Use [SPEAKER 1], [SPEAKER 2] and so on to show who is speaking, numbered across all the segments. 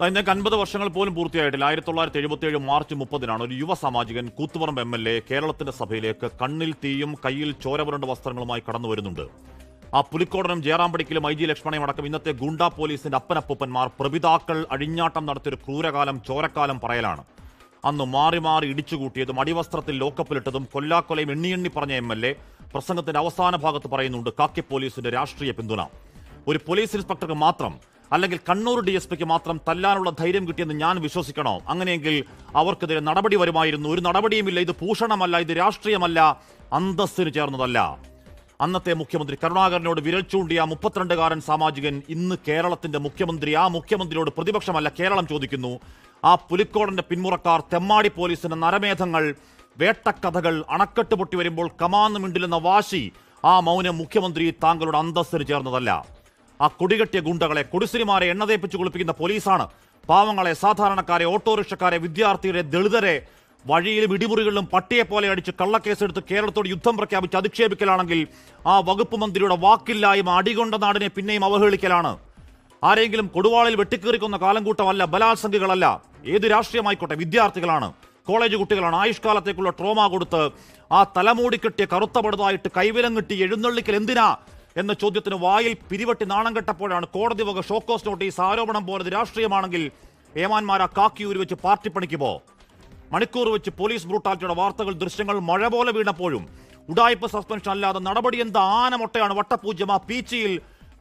[SPEAKER 1] ഞങ്ങൾക്ക് അൻപത് വർഷങ്ങൾ പോലും പൂർത്തിയായിട്ടില്ല. ആയിരത്തി തൊള്ളായിരത്തി എഴുപത്തി ഏഴ് മാർച്ച് മുപ്പതിനാണ് ഒരു യുവ സാമാജികൻ കൂത്തുപറമ്പ് എം എൽ എ കേരളത്തിന്റെ സഭയിലേക്ക് കണ്ണിൽ തീയും കയ്യിൽ ചോരപുരണ്ട വസ്ത്രങ്ങളുമായി കടന്നു വരുന്നുണ്ട്. ആ പുലിക്കോടനും ജയറാമ്പടിക്കലും ഐ ജി ലക്ഷ്മണയും അടക്കം ഇന്നത്തെ ഗുണ്ടാ പോലീസിന്റെ അപ്പനപ്പൂപ്പന്മാർ പ്രപിതാക്കൾ അഴിഞ്ഞാട്ടം നടത്തിയൊരു ക്രൂരകാലം ചോരക്കാലം പറയലാണ്. അന്ന് മാറി മാറി ഇടിച്ചുകൂട്ടിയതും അടിവസ്ത്രത്തിൽ ലോക്കപ്പിലിട്ടതും കൊല്ലാക്കൊലയും എണ്ണി എണ്ണി പറഞ്ഞ എം എൽ എ പ്രസംഗത്തിന്റെ അവസാന ഭാഗത്ത് പറയുന്നുണ്ട് കാക്കി പോലീസിന്റെ രാഷ്ട്രീയ പിന്തുണ. ഒരു പോലീസ് ഇൻസ്പെക്ടർക്ക് മാത്രം അല്ലെങ്കിൽ കണ്ണൂർ ഡി എസ് പിക്ക് മാത്രം തല്ലാനുള്ള ധൈര്യം കിട്ടിയെന്ന് ഞാൻ വിശ്വസിക്കണോ? അങ്ങനെയെങ്കിൽ അവർക്കെതിരെ നടപടി വരുമായിരുന്നു. ഒരു നടപടിയുമില്ല. ഇത് ഭൂഷണമല്ല. ഇത് രാഷ്ട്രീയമല്ല. അന്തസ്സിന് ചേർന്നതല്ല. അന്നത്തെ മുഖ്യമന്ത്രി കരുണാകരനോട് വിരൽ ചൂണ്ടിയ മുപ്പത്തിരണ്ടുകാരൻ സാമാജികൻ ഇന്ന് കേരളത്തിന്റെ മുഖ്യമന്ത്രി ആ മുഖ്യമന്ത്രിയോട് പ്രതിപക്ഷമല്ല കേരളം ചോദിക്കുന്നു. ആ പുലിക്കോടന്റെ പിന്മുറക്കാർ തെമ്മാടി പോലീസിന്റെ നരമേധങ്ങൾ വേട്ടക്കഥകൾ അണക്കെട്ട് പൊട്ടി വരുമ്പോൾ കമാന്ന് മിണ്ടിലെന്ന വാശി ആ മൗനം മുഖ്യമന്ത്രി താങ്കളുടെ അന്തസ്സിന് ചേർന്നതല്ല. ആ കൊടികെട്ടിയ ഗുണ്ടകളെ കൊടിസിരിമാരെ എണ്ണതേപ്പിച്ച് കുളിപ്പിക്കുന്ന പോലീസാണ്. പാവങ്ങളെ സാധാരണക്കാരെ ഓട്ടോറിക്ഷക്കാരെ വിദ്യാർത്ഥികളെ ദളിതരെ വഴിയിലും ഇടിമുറികളിലും പട്ടിയെ പോലെ അടിച്ച് കള്ളക്കേസെടുത്ത് കേരളത്തോട് യുദ്ധം പ്രഖ്യാപിച്ച് അധിക്ഷേപിക്കലാണെങ്കിൽ ആ വകുപ്പ് മന്ത്രിയുടെ വാക്കില്ലായ്മ അടികൊണ്ട നാടിനെ പിന്നെയും അവഹേളിക്കലാണ്. ആരെങ്കിലും കൊടുവാളിൽ വെട്ടിക്കേറിക്കുന്ന കാലം കൂട്ടമല്ല ബലാത്സംഗികളല്ല. ഏത് രാഷ്ട്രീയമായിക്കോട്ടെ വിദ്യാർത്ഥികളാണ്. കോളേജ് കുട്ടികളാണ്. ആയുഷ്കാലത്തേക്കുള്ള ട്രോമ കൊടുത്ത് ആ തലമൂടി കെട്ടിയ കറുത്ത പടുതായിട്ട് കൈവിലം കിട്ടി എഴുന്നള്ളിക്കൽ എന്തിനാ? എന്ന ചോദ്യത്തിന് വായിൽ പിരിവട്ടി നാണം കെട്ടപ്പോഴാണ് കോടതി വക ഷോക്കോസ് നോട്ടീസ് ആരോപണം പോലത് രാഷ്ട്രീയമാണെങ്കിൽ ഏമാന്മാർ ആ കാക്കിയൂര് വെച്ച് പാർട്ടി പണിക്ക് പോ. മണിക്കൂർ വെച്ച് പോലീസ് ബ്രൂട്ടാലിറ്റിയുടെ വാർത്തകൾ ദൃശ്യങ്ങൾ മഴ പോലെ വീണപ്പോഴും ഉടായ്പ സസ്പെൻഷൻ അല്ലാതെ നടപടി എന്താ ആനമൊട്ടയാണ് വട്ടപൂജ്യം ആ പീച്ചിയിൽ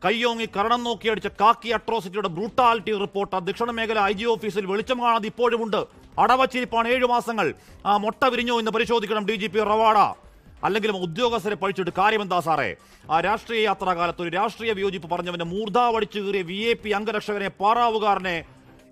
[SPEAKER 1] കയ്യോങ്ങി കരണം നോക്കിയടിച്ച കാക്കി അട്രോസിറ്റിയുടെ ബ്രൂട്ടാലിറ്റി റിപ്പോർട്ട് ദക്ഷിണ മേഖല ഐ ജി ഓഫീസിൽ വെളിച്ചം കാണാതെ ഇപ്പോഴുമുണ്ട്. അടവച്ചിരിപ്പാണ് ഏഴു മാസങ്ങൾ. ആ മൊട്ട വിരിഞ്ഞോ എന്ന് പരിശോധിക്കണം ഡി ജി പി റവാഡ. അല്ലെങ്കിലും ഉദ്യോഗസ്ഥരെ പഴിച്ചിട്ട് കാര്യമെന്താ സാറേ? ആ രാഷ്ട്രീയ യാത്രാകാലത്ത് ഒരു രാഷ്ട്രീയ വിയോജിപ്പ് പറഞ്ഞവന്റെ മൂർധാവടിച്ചു കീറിയ വി എ പി അംഗരക്ഷകനെ പാറാവുകാരനെ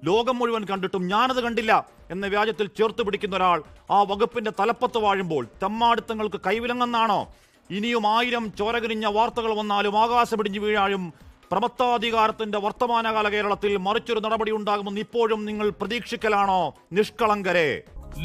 [SPEAKER 1] ലോകം മുഴുവൻ കണ്ടിട്ടും ഞാനത് കണ്ടില്ല എന്ന വ്യാജത്തിൽ ചേർത്ത് പിടിക്കുന്ന ഒരാൾ ആ വകുപ്പിന്റെ തലപ്പത്ത് വാഴുമ്പോൾ തെമ്മാടുത്തങ്ങൾക്ക് കൈവിലങ്ങെന്നാണോ ഇനിയും ആയിരം ചോരകരിഞ്ഞ വാർത്തകൾ വന്നാലും ആകാശമിടിഞ്ഞു വീഴാഴും പ്രമത്താധികാരത്തിന്റെ വർത്തമാനകാല കേരളത്തിൽ മറിച്ചൊരു നടപടി ഉണ്ടാകുമെന്ന് ഇപ്പോഴും നിങ്ങൾ പ്രതീക്ഷിക്കലാണോ നിഷ്കളങ്കരെ?